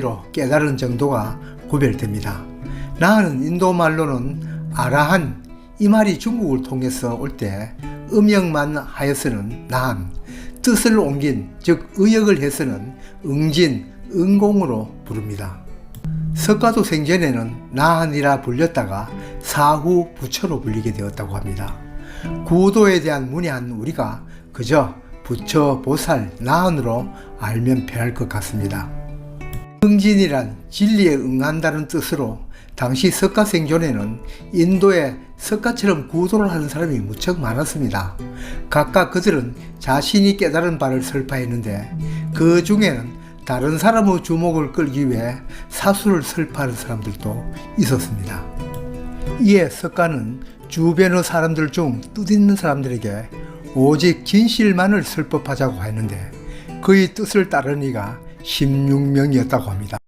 로 깨달은 정도가 구별됩니다. 나는 인도 말로는 아라한 이 말이 중국을 통해서 올 때 음역만 하여서는 나한 뜻을 옮긴 즉 의역을 해서는 응진 응공으로 부릅니다. 석가도 생전에는 나한이라 불렸다가 사후 부처로 불리게 되었다고 합니다. 구도에 대한 문의한 우리가 그저 부처, 보살, 나한으로 알면 편할 것 같습니다. 응진이란 진리에 응한다는 뜻으로 당시 석가 생존에는 인도에 석가처럼 구도를 하는 사람이 무척 많았습니다. 각각 그들은 자신이 깨달은 바를 설파했는데 그 중에는 다른 사람의 주목을 끌기 위해 사수를 설파하는 사람들도 있었습니다. 이에 석가는 주변의 사람들 중 뜻있는 사람들에게 오직 진실만을 설법하자고 했는데 그의 뜻을 따른 이가 16명이었다고 합니다.